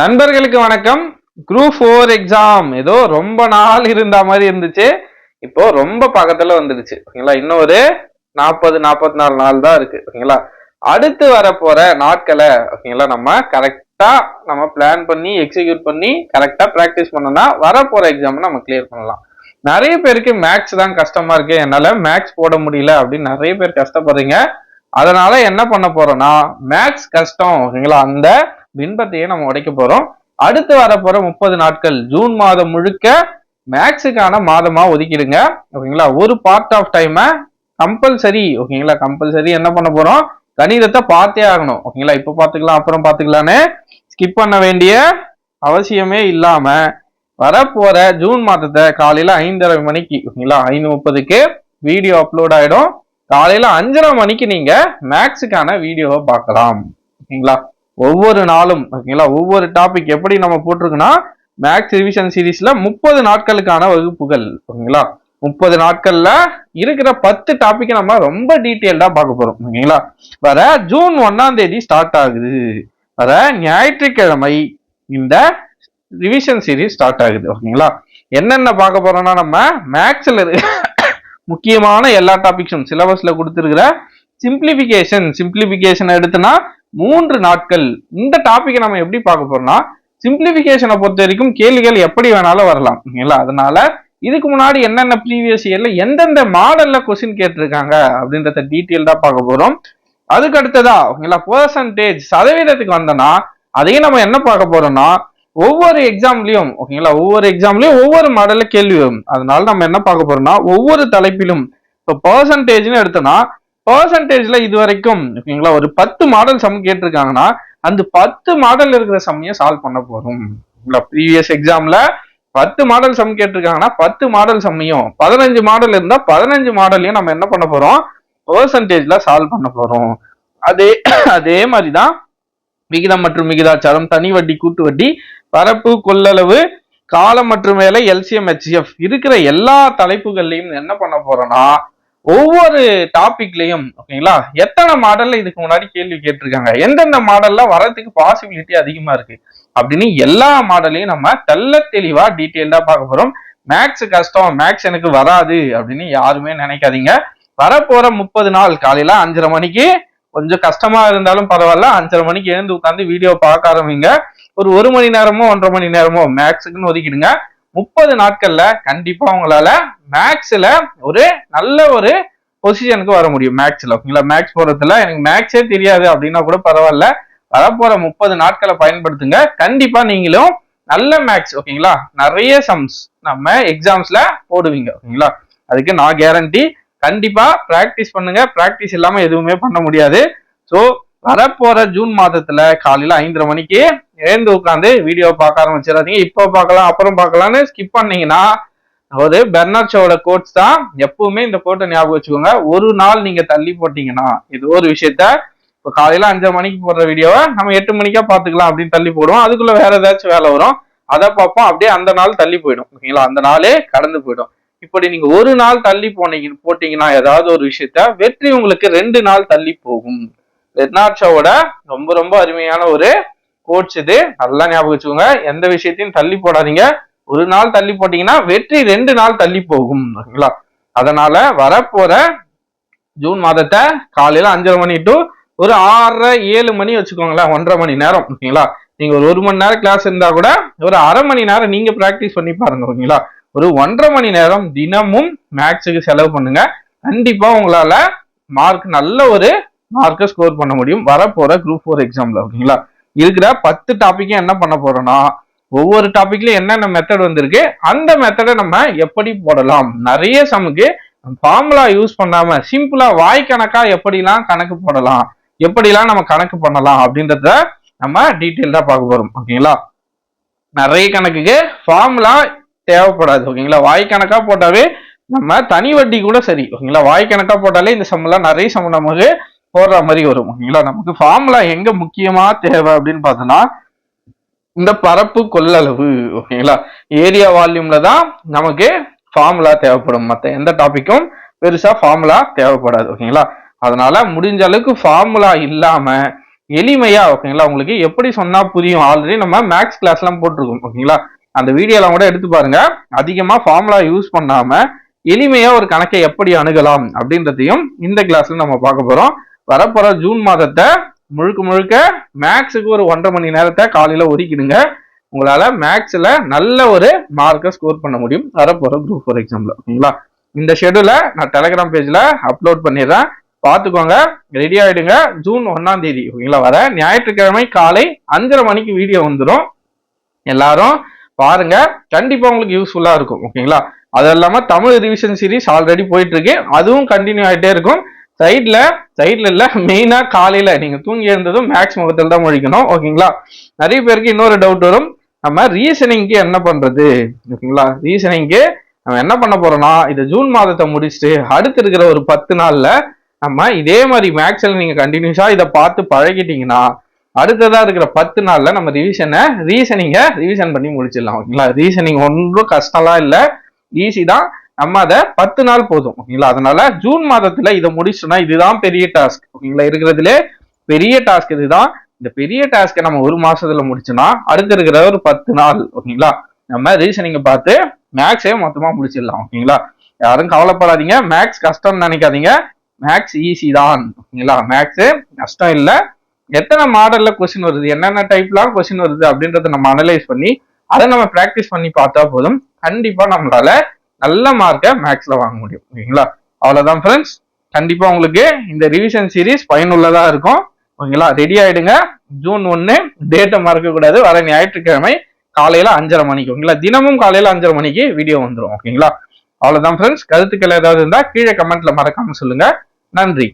நண்பர்களுக்கு வணக்கம். Group four exam ஏதோ ரொம்ப நாள் இருந்த மாதிரி இருந்துச்சு. இப்போ ரொம்ப பக்கத்துல வந்துடுச்சு. ஓகேங்களா? இன்னும் ஒரு நாற்பது நாற்பத்தி நாலு நாள் தான் இருக்கு. ஓகேங்களா? அடுத்து வரப்போற நாட்களை ஓகேங்களா? நம்ம கரெக்டா நம்ம பிளான் பண்ணி எக்ஸிக்யூட் பண்ணி கரெக்டா ப்ராக்டிஸ் பண்ணோம்னா வரப்போற எக்ஸாம் நம்ம கிளியர் பண்ணலாம். நிறைய பேருக்கு மேக்ஸ் தான் கஷ்டமா இருக்கு. என்னால மேக்ஸ் போட முடியல அப்படின்னு நிறைய பேர் கஷ்டப்படுறீங்க. அதனால என்ன பண்ண போறோம்னா மேக்ஸ் கஷ்டம் ஓகேங்களா? அந்த பின்பத்தையே நம்ம உடைக்க போறோம். அடுத்து வரப்போற முப்பது நாட்கள் ஜூன் மாதம் முழுக்க மேக்ஸுக்கான மாதமா ஒதுக்கிடுங்க. ஓகேங்களா? ஒரு பார்ட் ஆஃப் டைமை கம்பல்சரி ஓகேங்களா? கம்பல்சரி என்ன பண்ண போறோம்? கணிதத்தை பார்த்தே ஆகணும். ஓகேங்களா? இப்போ பார்த்துக்கலாம் அப்புறம் பார்த்துக்கலான்னு ஸ்கிப் பண்ண வேண்டிய அவசியமே இல்லாம வரப்போற ஜூன் மாதத்தை காலையில ஐந்தரை மணிக்கு ஓகேங்களா? ஐந்து முப்பதுக்கு வீடியோ அப்லோட் ஆயிடும். காலையில அஞ்சரை மணிக்கு நீங்க மேக்ஸுக்கான வீடியோவை பார்க்கலாம். ஓகேங்களா? ஒவ்வொரு நாளும் ஓகேங்களா? ஒவ்வொரு டாபிக் எப்படி நம்ம போட்டிருக்கோம்னா மேக்ஸ் ரிவிஷன் சீரீஸ்ல முப்பது நாட்களுக்கான வகுப்புகள் ஓகேங்களா? முப்பது நாட்கள்ல இருக்கிற பத்து டாபிக்கை நம்ம ரொம்ப டீட்டெயில்டா பார்க்க போறோம் ஓகேங்களா? வர ஜூன் ஒன்னாம் தேதி ஸ்டார்ட் ஆகுது. வர ஞாயிற்றுக்கிழமை இந்த ரிவிஷன் சீரீஸ் ஸ்டார்ட் ஆகுது ஓகேங்களா? என்னென்ன பார்க்க போறோம்னா நம்ம மேக்ஸ்ல முக்கியமான எல்லா டாபிக்ஸும் சிலபஸ்ல கொடுத்துருக்கிற சிம்பிளிபிகேஷன் சிம்பிளிபிகேஷன் எடுத்துனா மூன்று நாட்கள். இந்த டாபிக்கை நம்ம எப்படி பார்க்க போறோம்னா சிம்பிளிபிகேஷனை பொறுத்த வரைக்கும் கேள்விகள் எப்படி வேணாலும் வரலாம். ஓகேங்களா அதனால இதுக்கு முன்னாடி என்னென்ன ப்ரீவியஸ் இயர்ல எந்தெந்த மாடல்ல கொஸ்டின் கேட்டிருக்காங்க அப்படின்றத டீட்டெயில்டா பார்க்க போறோம். அதுக்கு அடுத்ததா ஓகேங்களா பெர்சன்டேஜ் சதவீதத்துக்கு வந்தோம்னா அதையும் நம்ம என்ன பார்க்க போறோம்னா ஒவ்வொரு எக்ஸாம்லயும் ஓகேங்களா ஒவ்வொரு எக்ஸாம்லயும் ஒவ்வொரு மாடல்ல கேள்வி வரும். அதனால நம்ம என்ன பார்க்க போறோம்னா ஒவ்வொரு தலைப்பிலும் இப்போ பர்சன்டேஜ்னு எடுத்தோம்னா பர்சன்டேஜ்ல இது வரைக்கும் ஓகேங்களா ஒரு பத்து மாடல் சம் கேட்டிருக்காங்கன்னா அந்த பத்து மாடல் இருக்கிற சம்மையும் சால்வ் பண்ண போறோம். ப்ரீவியஸ் எக்ஸாம்ல பத்து மாடல் சம் கேட்டிருக்காங்கன்னா பத்து மாடல் சம்மையும் பதினஞ்சு மாடல் இருந்தா பதினஞ்சு மாடலையும் நம்ம என்ன பண்ண போறோம்? பர்சன்டேஜ்ல சால்வ் பண்ண போறோம். அதே அதே மாதிரிதான் விகிதம் மற்றும் விகிதாச்சாரம் தனி வட்டி கூட்டு வட்டி பரப்பு கொள்ளளவு காலம் மற்றும் வேலை எல்சிஎம் ஹெச்எஃப் இருக்கிற எல்லா தலைப்புகள்லையும் என்ன பண்ண போறோம்னா ஒவ்வொரு டாபிக்லயும் ஓகேங்களா எத்தனை மாடல்ல இதுக்கு முன்னாடி கேள்வி கேட்டிருக்காங்க? எந்தெந்த மாடல்ல வரதுக்கு பாசிபிலிட்டி அதிகமா இருக்கு? அப்படின்னு எல்லா மாடலையும் நம்ம தெல்ல தெளிவா டீட்டெயில்டா பார்க்க போறோம். மேக்ஸ் கஷ்டம் மேக்ஸ் எனக்கு வராது அப்படின்னு யாருமே நினைக்காதீங்க. வரப்போற முப்பது நாள் காலையில அஞ்சரை மணிக்கு கொஞ்சம் கஷ்டமா இருந்தாலும் பரவாயில்ல அஞ்சரை மணிக்கு எழுந்து உட்காந்து வீடியோ பார்க்க ஆரம்பிங்க. ஒரு ஒரு மணி நேரமோ ஒன்றரை மணி நேரமோ மேக்ஸுக்குன்னு ஒதுக்கிடுங்க. முப்பது நாட்கள்ல கண்டிப்பா உங்களால மேக்ஸ்ல ஒரு நல்ல ஒரு பொசிஷனுக்கு வர முடியும் மேக்ஸ்ல ஓகேங்களா? மேக்ஸ் போறதுல எனக்கு மேக்ஸே தெரியாது அப்படின்னா கூட பரவாயில்ல. வரப்போற முப்பது நாட்களை பயன்படுத்துங்க. கண்டிப்பா நீங்களும் நல்ல மேக்ஸ் ஓகேங்களா? நிறைய சம்ஸ் நம்ம எக்ஸாம்ஸ்ல போடுவீங்க ஓகேங்களா? அதுக்கு நான் கேரண்டி கண்டிப்பா பிராக்டிஸ் பண்ணுங்க. பிராக்டிஸ் இல்லாம எதுவுமே பண்ண முடியாது. ஸோ வரப்போற ஜூன் மாதத்துல காலையில ஐந்தரை மணிக்கு எழுந்து உட்காந்து வீடியோ பார்க்க ஆரம்பிச்சிடாதீங்க. இப்போ பார்க்கலாம் அப்புறம் பார்க்கலான்னு ஸ்கிப் பண்ணீங்கன்னா அதாவது பெர்னாட் ஷோட கோட்ஸ் தான் எப்பவுமே இந்த கோட்டை ஞாபகம் வச்சுக்கோங்க. ஒரு நாள் நீங்க தள்ளி போட்டீங்கன்னா இது ஒரு விஷயத்த இப்போ காலையில அஞ்சரை மணிக்கு போடுற வீடியோவை நம்ம எட்டு மணிக்கா பாத்துக்கலாம் அப்படின்னு தள்ளி போடுவோம். அதுக்குள்ள வேற ஏதாச்சும் வேலை வரும். அதை பார்ப்போம். அப்படியே அந்த நாள் தள்ளி போயிடும். ஓகேங்களா? அந்த நாளே கடந்து போயிடும். இப்படி நீங்க ஒரு நாள் தள்ளி போனீங்க போட்டீங்கன்னா ஏதாவது ஒரு விஷயத்த வெற்றி உங்களுக்கு ரெண்டு நாள் தள்ளி போகும். பெர்னாட் ஷோவோட ரொம்ப ரொம்ப அருமையான ஒரு கோட்ஸ் இது. நல்லா ஞாபகம் வச்சுக்கோங்க. எந்த விஷயத்தையும் தள்ளி போடாதீங்க. ஒரு நாள் தள்ளி போட்டீங்கன்னா வெற்றி ரெண்டு நாள் தள்ளி போகும் ஓகேங்களா அதனால வரப்போற ஜூன் மாதத்தை காலையில அஞ்சரை மணி டு ஒரு ஆறரை ஏழு மணி வச்சுக்கோங்களேன் ஒன்றரை மணி நேரம் ஓகேங்களா நீங்க ஒரு ஒரு மணி நேரம் கிளாஸ் இருந்தா கூட ஒரு அரை மணி நேரம் நீங்க பிராக்டிஸ் பண்ணி பாருங்க ஓகேங்களா ஒரு ஒன்றரை மணி நேரம் தினமும் மேக்ஸுக்கு செலவு பண்ணுங்க. கண்டிப்பா உங்களால மார்க் நல்ல ஒரு மார்க்கை ஸ்கோர் பண்ண முடியும். வரப்போற குரூப் ஃபோர் எக்ஸாம்ல ஓகேங்களா இருக்கிற பத்து டாப்பிக்கும் என்ன பண்ண போறோம்னா ஒவ்வொரு டாபிக்லயும் என்னென்ன மெத்தட் வந்திருக்கு அந்த மெத்தடை நம்ம எப்படி போடலாம்? நிறைய சமுக்கு ஃபார்முலா யூஸ் பண்ணாம சிம்பிளா வாய் கணக்கா எப்படிலாம் கணக்கு போடலாம் எப்படிலாம் நம்ம கணக்கு பண்ணலாம் அப்படின்றத நம்ம டீட்டெயில்டா பார்க்க போறோம். ஓகேங்களா நிறைய கணக்குக்கு ஃபார்முலா தேவைப்படாது ஓகேங்களா வாய் கணக்கா போட்டாவே நம்ம தனி வட்டி கூட சரி ஓகேங்களா வாய் கணக்கா போட்டாலே இந்த சம்மெல்லாம் நிறைய சம் நமக்கு போடுற மாதிரி வரும். ஓகேங்களா நமக்கு ஃபார்முலா எங்க முக்கியமா தேவை அப்படின்னு பார்த்தோம்னா இந்த பரப்பு கொள்ளளவு ஓகேங்களா ஏரியா வால்யூம்ல தான் நமக்கு ஃபார்முலா தேவைப்படும். மற்ற எந்த டாபிக்கும் பெருசா ஃபார்முலா தேவைப்படாது ஓகேங்களா அதனால முடிஞ்ச அளவுக்கு ஃபார்முலா இல்லாம எளிமையா ஓகேங்களா உங்களுக்கு எப்படி சொன்னா புரியும்? ஆல்ரெடி நம்ம மேக்ஸ் கிளாஸ்லாம் போட்டிருக்கோம் ஓகேங்களா அந்த வீடியோலாம் கூட எடுத்து பாருங்க. அதிகமா ஃபார்முலா யூஸ் பண்ணாம எளிமையா ஒரு கணக்கை எப்படி அணுகலாம் அப்படின்றதையும் இந்த கிளாஸ்ல நம்ம பார்க்க போறோம். வரப்போற ஜூன் மாதத்தை முழுக்க முழுக்க மேக்ஸுக்கு ஒரு ஒன்றரை மணி நேரத்தை காலையில் ஒதுக்கிடுங்க. உங்களால் மேக்ஸில் நல்ல ஒரு மார்க்கை ஸ்கோர் பண்ண முடியும். வரப்போற குரூப் ஃபோர் எக்ஸாம்ல ஓகேங்களா? இந்த ஷெடியூலை நான் டெலகிராம் பேஜில் அப்லோட் பண்ணிடுறேன். பார்த்துக்கோங்க. ரெடி ஆகிடுங்க ஜூன் ஒன்றாம் தேதி. ஓகேங்களா? வர ஞாயிற்றுக்கிழமை காலை அஞ்சரை மணிக்கு வீடியோ வந்துடும் எல்லாரும் பாருங்க. கண்டிப்பாக உங்களுக்கு யூஸ்ஃபுல்லாக இருக்கும். ஓகேங்களா? அது இல்லாமல் தமிழ் ரிவிஷன் சீரிஸ் ஆல்ரெடி போயிட்டு இருக்கு. அதுவும் கண்டினியூ ஆகிட்டே இருக்கும். சைட்ல சைட்ல இல்ல மெயினா காலையில. நீங்க தூங்கி எழுந்ததும் மேக்ஸ் முகத்தில் தான் முழிக்கணும் ஓகேங்களா நிறைய பேருக்கு இன்னொரு டவுட் வரும். நம்ம ரீசனிங்க்கு என்ன பண்றது? ஓகேங்களா ரீசனிங்க்கு நம்ம என்ன பண்ண போறோம்னா இந்த ஜூன் மாதத்தை முடிச்சுட்டு அடுத்து இருக்கிற ஒரு பத்து நாள்ல நம்ம இதே மாதிரி மேக்ஸ்ல நீங்க கண்டினியூஸா இதை பார்த்து பழகிட்டீங்கன்னா அடுத்ததா இருக்கிற பத்து நாள்ல நம்ம ரிவிஷனை ரீசனிங்க ரிவிஷன் பண்ணி முடிச்சிடலாம். ஓகேங்களா ரீசனிங் ஒன்றும் கஷ்டம்லாம் இல்லை. ஈஸி தான். நம்ம அதை பத்து நாள் போதும் ஓகேங்களா அதனால ஜூன் மாதத்துல இதை முடிச்சோம்னா இதுதான் பெரிய டாஸ்க் ஓகேங்களா இருக்கிறதுலே பெரிய டாஸ்க் இதுதான். இந்த பெரிய டாஸ்க்கை நம்ம ஒரு மாசத்துல முடிச்சோம்னா அடுத்து இருக்கிற ஒரு பத்து நாள் ஓகேங்களா நம்ம ரீசனிங்கை பார்த்து மேக்ஸே மொத்தமா முடிச்சிடலாம் ஓகேங்களா யாரும் கவலைப்படாதீங்க மேக்ஸ் கஷ்டம்னு நினைக்காதீங்க. மேக்ஸ் ஈஸி தான் ஓகேங்களா மேக்ஸ் கஷ்டம் இல்லை. எத்தனை மாடல்ல கொஸ்டின் வருது? என்னென்ன டைப்லாம் கொஸ்டின் வருது? அப்படின்றத நம்ம அனலைஸ் பண்ணி அதை நம்ம ப்ராக்டிஸ் பண்ணி பார்த்தா போதும். கண்டிப்பா நம்மளால நல்ல மார்க்கை மேக்ஸில் வாங்க முடியும். ஓகேங்களா? அவ்வளோதான் ஃப்ரெண்ட்ஸ் கண்டிப்பாக உங்களுக்கு இந்த ரிவிஷன் சீரிஸ் பயனுள்ளதாக இருக்கும். ஓகேங்களா? ரெடி ஆகிடுங்க ஜூன் ஒன்று டேட்டை மறக்கக்கூடாது வர ஞாயிற்றுக்கிழமை காலையில் அஞ்சரை மணிக்கு. ஓகேங்களா? தினமும் காலையில் அஞ்சரை மணிக்கு வீடியோ வந்துடும் ஓகேங்களா? அவ்வளோதான் ஃப்ரெண்ட்ஸ் கருத்துக்கள் ஏதாவது இருந்தால் கீழே கமெண்ட்டில் மறக்காமல் சொல்லுங்கள் நன்றி.